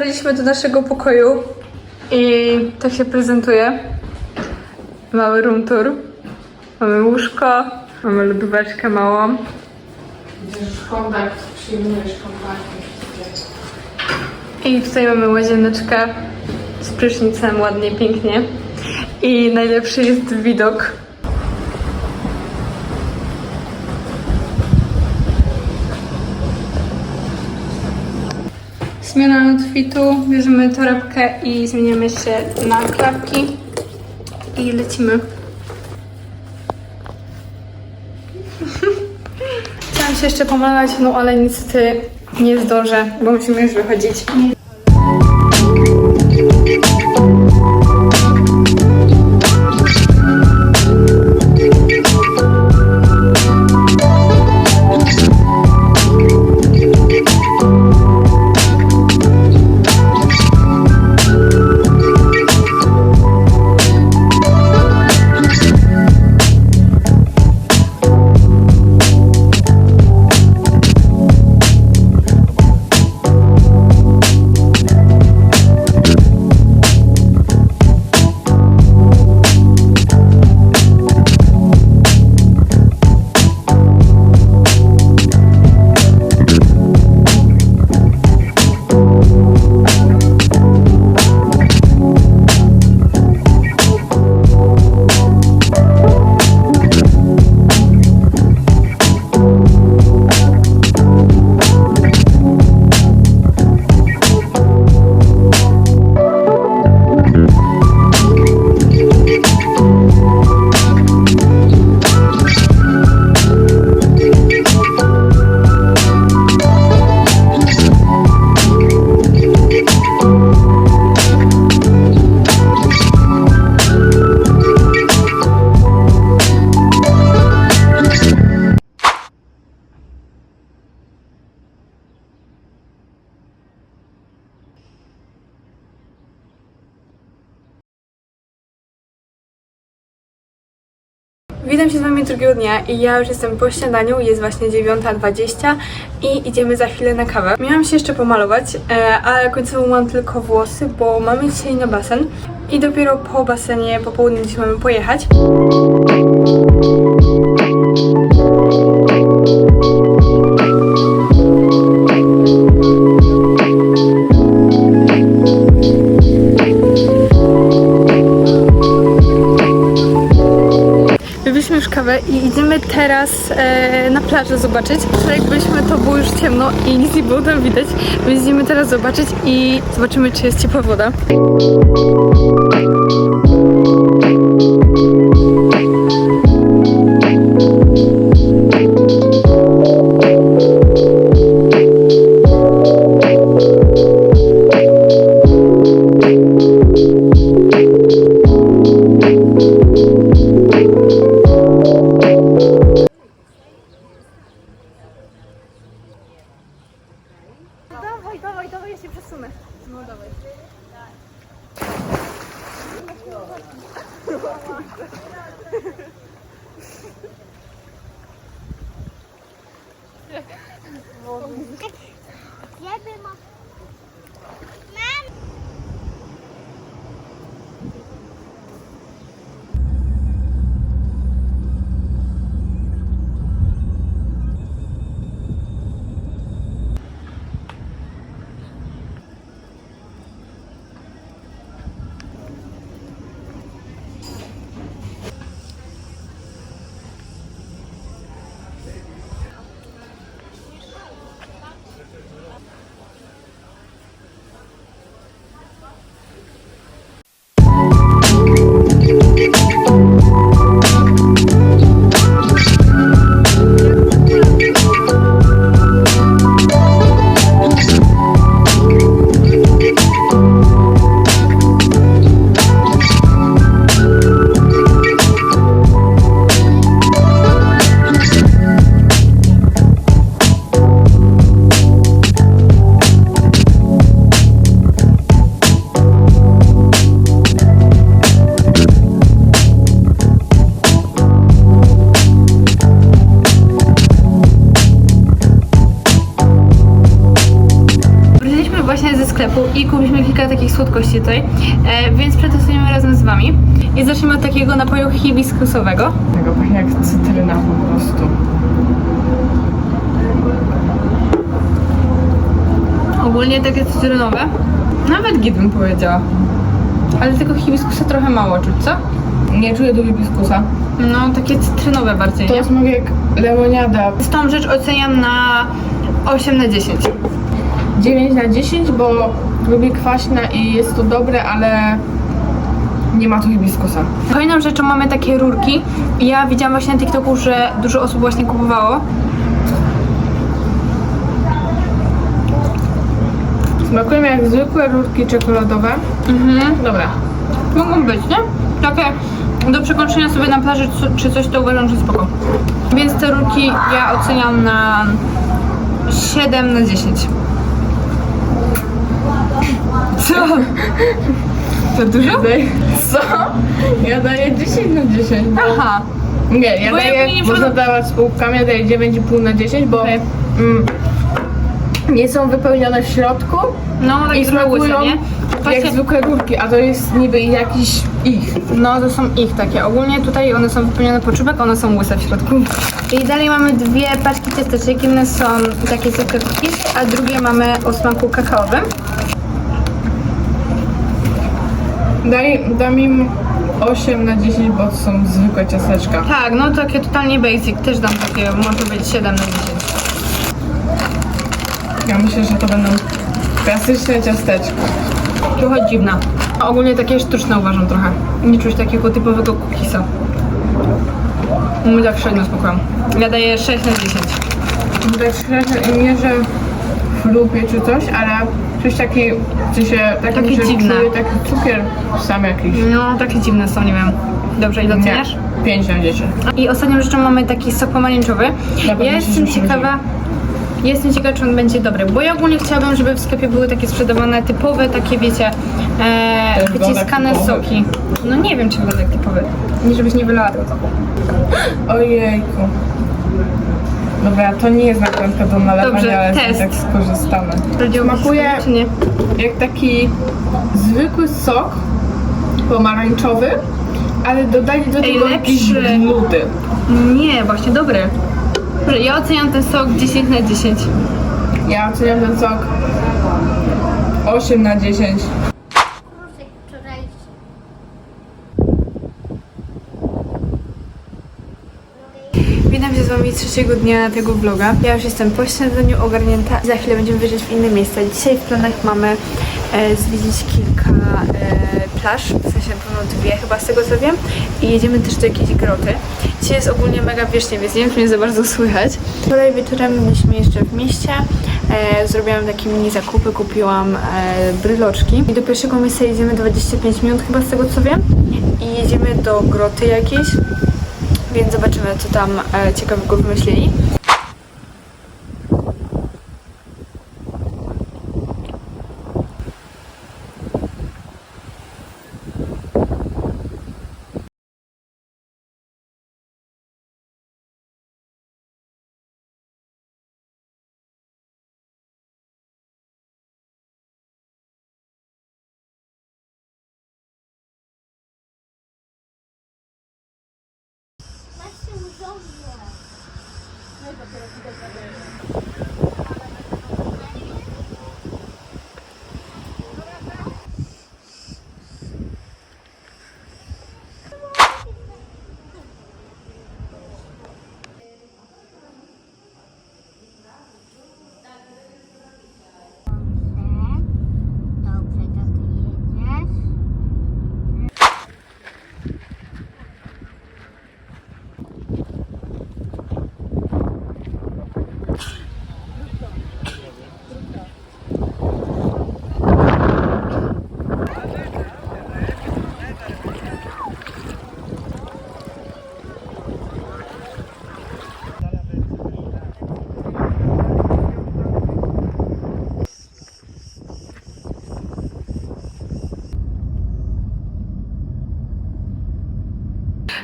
Dotarliśmy do naszego pokoju i tak się prezentuje. Mały room tour. Mamy łóżko, mamy lodóweczkę małą. Bierzesz kontakt, przyjmujesz kontakt. I tutaj mamy łazieneczkę z prysznicem, ładnie, pięknie. I najlepszy jest widok. Zmiana outfitu, bierzemy torebkę i zmieniamy się na klapki i lecimy. Chciałam się jeszcze pomalować, no ale niestety nie zdążę, bo musimy już wychodzić. Witam się z Wami drugiego dnia i ja już jestem po śniadaniu, jest właśnie 9.20 i idziemy za chwilę na kawę. Miałam się jeszcze pomalować, ale końcowo mam tylko włosy, bo mamy dzisiaj na basen i dopiero po basenie po południu dziś mamy pojechać. Teraz e, na plażę zobaczyć. Wczoraj byliśmy, to było już ciemno i nic nie było tam widać, więc idziemy teraz zobaczyć i zobaczymy, czy jest ciepła woda. Tutaj, e, więc przetestujemy razem z Wami. I zaczniemy od takiego napoju hibiskusowego. Tego pachnie jak cytryna po prostu. Ogólnie takie cytrynowe. Nawet git bym powiedziała. Ale tego hibiskusa trochę mało czuć, co? Nie czuję do hibiskusa. No, takie cytrynowe bardziej, To nie? smakuje jak lemoniada. Z tą rzecz oceniam na 8 na 10. 9 na 10, bo lubię kwaśne i jest to dobre, ale nie ma tu hibiskusa. Kolejną rzeczą mamy takie rurki. Ja widziałam właśnie na TikToku, że dużo osób właśnie kupowało. Smakują jak zwykłe rurki czekoladowe. Mhm. Dobra. Mogą być, nie? Takie do przekończenia sobie na plaży czy coś, to uważam, że spoko. Więc te rurki ja oceniam na 7 na 10. Co? To dużo? Co? Ja daję 10 na 10. Bo... Aha. Nie, ja Bo ja daję, nie można przyda- dawać z półkami, ja daję 9,5 na 10, bo Okej. mm, nie są wypełnione w środku No, takie i smakują nie? jak Właśnie, zwykłe rurki, a to jest niby jakiś ich. no, to są ich takie. Ogólnie tutaj one są wypełnione po czubek, one są łyse w środku. I dalej mamy dwie paczki ciasteczek. Jedne są takie zwykłe cookies, a drugie mamy o smaku kakaowym. Daj, dam im 8 na 10, bo to są zwykłe ciasteczka. Tak, no takie totalnie basic. Też dam takie, może być 7 na 10. Ja myślę, że to będą klasyczne ciasteczka. Trochę dziwna. A ogólnie takie sztuczne uważam trochę. Nie czuć takiego typowego cookiesa. Mi tak średnio smakują. Ja daję 6 na 10. Tak szczerze, nie że w lupie czy coś, ale coś taki, czy się, taki, Takie że dziwne. czuję taki cukier sam jakiś. No, takie dziwne są, nie wiem. Dobrze, ile Nie, oceniasz? 5 na 10. I ostatnią rzeczą mamy taki sok pomarańczowy. pewno Ja się jestem ciekawa, jestem ciekawa, czy on będzie dobry, bo ja ogólnie chciałabym, żeby w sklepie były takie sprzedawane typowe, takie wiecie, e, wyciskane typowy. soki. No nie wiem, czy wygląda jak typowy. Nie, żebyś nie wylała tego. Ojejku. Dobra, to nie jest nakrętka do nalewania, Dobrze, ale test. tak skorzystamy. Smakuje czy nie? jak taki zwykły sok pomarańczowy, ale dodali do Ej, tego jakieś lepszy. gluty. Nie, właśnie dobry. Dobrze, ja oceniam ten sok 10 na 10. Ja oceniam ten sok 8 na 10. Kruszek wczorajszy. Witam się z Wami trzeciego dnia tego vloga. Ja już jestem po śniadaniu ogarnięta. Za chwilę będziemy wyjeżdżać w inne miejsca. Dzisiaj w planach mamy e, zwiedzić kilka e, plaż, w sensie na pewno dwie chyba z tego co wiem. I jedziemy też do jakiejś groty. Dzisiaj jest ogólnie mega wiecznie, więc nie wiem, czy mnie za bardzo słychać. Wczoraj wieczorem byliśmy jeszcze w mieście. E, zrobiłam takie mini zakupy, kupiłam e, bryloczki. I do pierwszego miejsca jedziemy 25 minut chyba z tego co wiem. I jedziemy do groty jakiejś. Więc zobaczymy, co tam e, ciekawego wymyślili.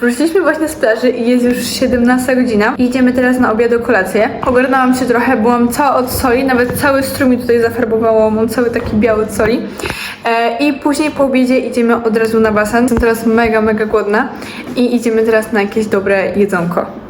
Wróciliśmy właśnie z plaży i jest już 17 godzina. Idziemy teraz na obiad o kolację. Ogarnęłam się trochę, byłam cała od soli, nawet cały strój mi tutaj zafarbowało, mam cały taki biały od soli. E, I później po obiedzie idziemy od razu na basen. Jestem teraz mega, mega głodna i idziemy teraz na jakieś dobre jedzonko.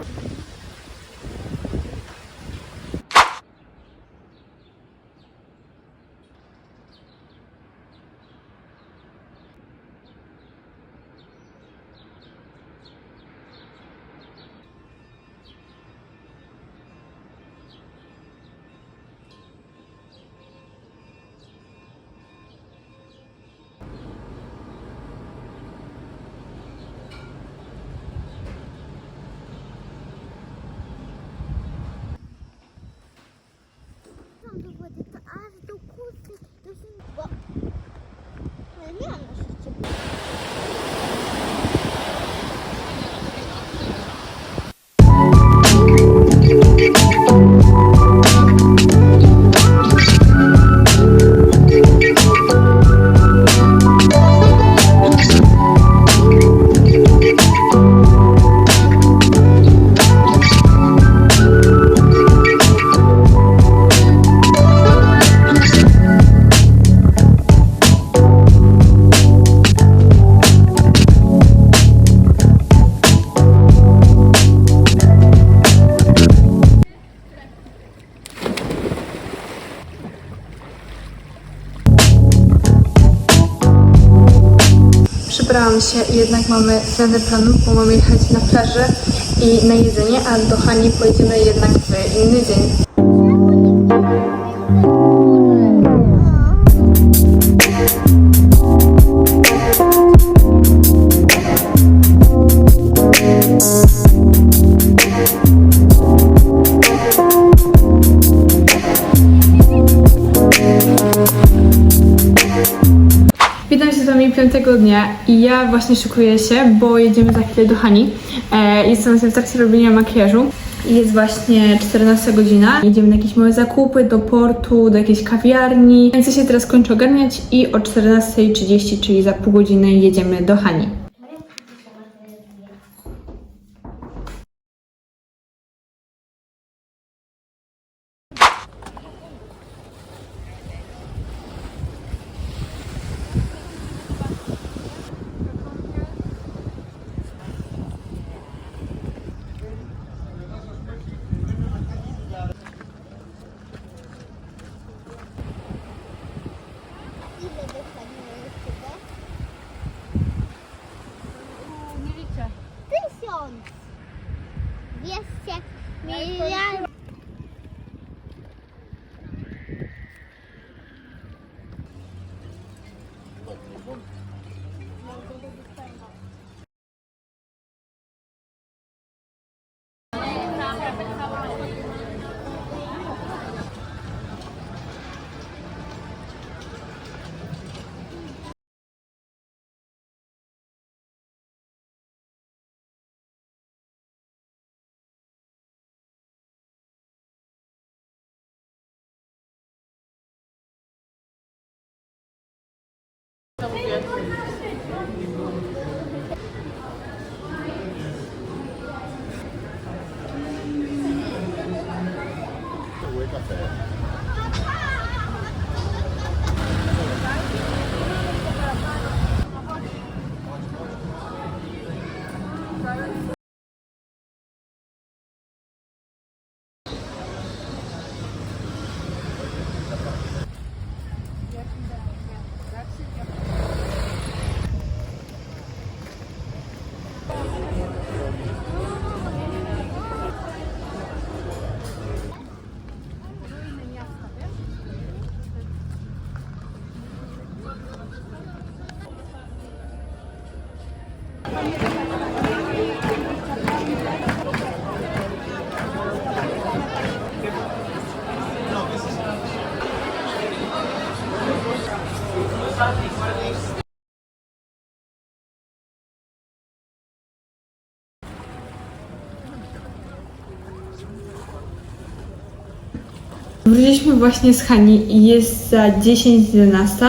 Się jednak mamy zmianę planów, bo mamy jechać na plażę i na jedzenie, a do Hani pojedziemy jednak w inny dzień. I ja właśnie szykuję się, bo jedziemy za chwilę do Hani. E, jestem w trakcie robienia makijażu jest właśnie 14 godzina. Jedziemy na jakieś małe zakupy, do portu, do jakiejś kawiarni. Więc ja się teraz kończę ogarniać i o 14.30, czyli za pół godziny jedziemy do Hani. Yes, yes. Million właśnie z Hani jest za 10.11,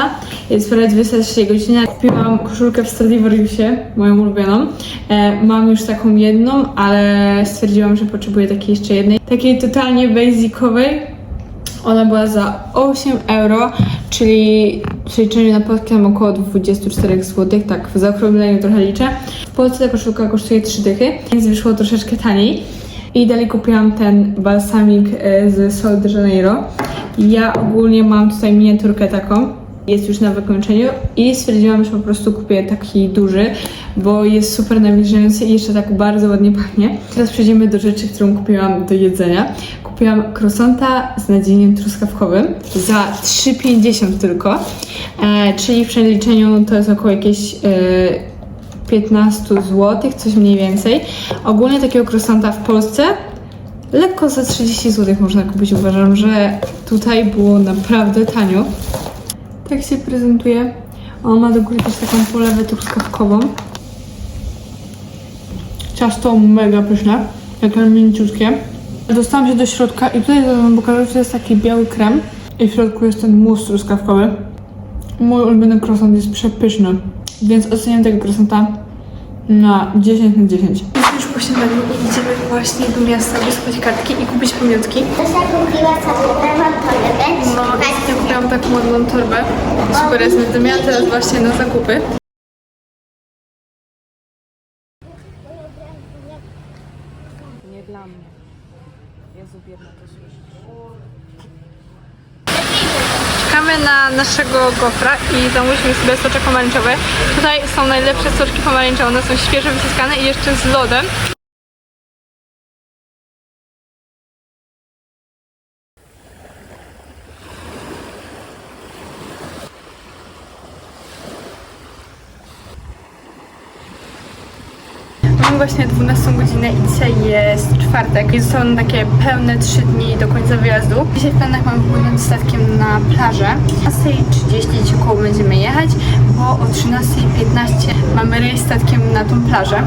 jest prawie 23 godzina. Kupiłam koszulkę w Stradivariusie, moją ulubioną. E, mam już taką jedną, ale stwierdziłam, że potrzebuję takiej jeszcze jednej. Takiej totalnie basicowej. Ona była za 8 euro, czyli przeliczeniu na polskie mam około 24 zł, tak w zaokrągleniu trochę liczę. W Polsce ta koszulka kosztuje 3 dychy, więc wyszło troszeczkę taniej. I dalej kupiłam ten balsamik e, z Sol de Janeiro. Ja ogólnie mam tutaj miniaturkę taką, jest już na wykończeniu i stwierdziłam, że po prostu kupię taki duży, bo jest super nawilżający i jeszcze tak bardzo ładnie pachnie. Teraz przejdziemy do rzeczy, którą kupiłam do jedzenia. Kupiłam croissanta z nadzieniem truskawkowym za 3,50 tylko, e, czyli w przeliczeniu to jest około jakieś e, 15 zł, coś mniej więcej. Ogólnie takiego croissanta w Polsce lekko za 30 zł można kupić. Uważam, że tutaj było naprawdę tanio. Tak się prezentuje. On ma do góry też taką polewę truskawkową. Ciasto mega pyszne, takie mięciutkie. Dostałam się do środka i tutaj wam pokażę, że jest taki biały krem i w środku jest ten mus truskawkowy. Mój ulubiony croissant jest przepyszny, więc oceniam tego croissanta na 10 na 10. Jesteśmy już po śniadaniu i idziemy właśnie do miasta wysłać kartki i kupić pamiątki. Zosia kupiła sobie lemon torebę. No, ja kupiłam taką ładną torbę. Super jest, będę miała teraz właśnie na zakupy. Na naszego gofra i zamówiliśmy sobie soczek pomarańczowy. Tutaj są najlepsze soczki pomarańczowe, one są świeżo wyciskane i jeszcze z lodem. Właśnie 12 godzinę i dzisiaj jest czwartek i są takie pełne 3 dni do końca wyjazdu. Dzisiaj w planach mam wpłynąć statkiem na plażę. O 12.30 gdzieś około będziemy jechać, bo o 13.15 mamy rejs statkiem na tą plażę.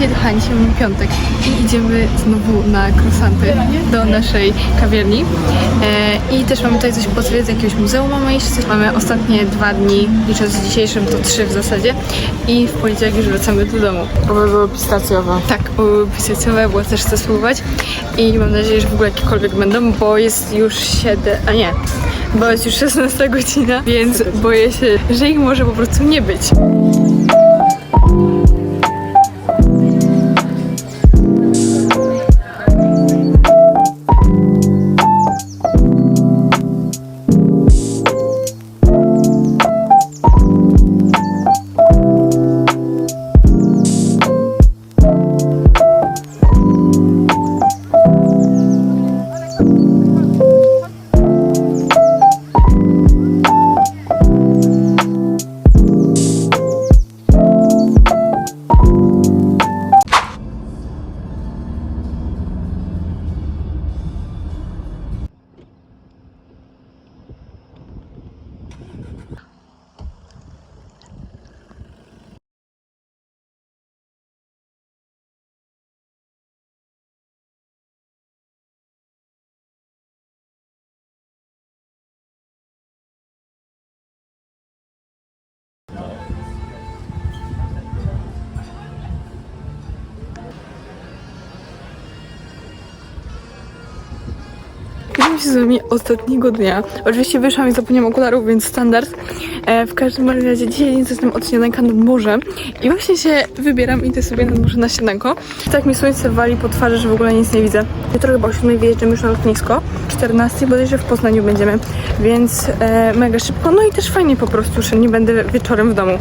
Dzisiaj do Hani, dzisiaj mamy piątek i idziemy znowu na croissanty do naszej kawiarni. E, I też mamy tutaj coś potwierdzać, jakiegoś muzeum mamy iść. Coś. Mamy ostatnie dwa dni, licząc z dzisiejszym, to trzy w zasadzie. I w poniedziałek już wracamy do domu. Oby były pistacjowe. Tak, pisacjowe, bo też chcę spróbować. I mam nadzieję, że w ogóle jakiekolwiek będą, bo jest już 7, a nie, bo jest już 16 godzina, więc boję się, że ich może po prostu nie być. Się z wami ostatniego dnia. Oczywiście wyszłam i zapomniałam okularów, więc standard. E, w każdym razie dzisiaj jestem od śniadanka nad morzem i właśnie się wybieram, idę sobie nad morze na śniadanko. Tak mi słońce wali po twarzy, że w ogóle nic nie widzę. Jutro chyba o 7 wyjeżdżamy już na lotnisko. 14 bodajże w Poznaniu będziemy, więc e, mega szybko. No i też fajnie po prostu, że nie będę wieczorem w domu.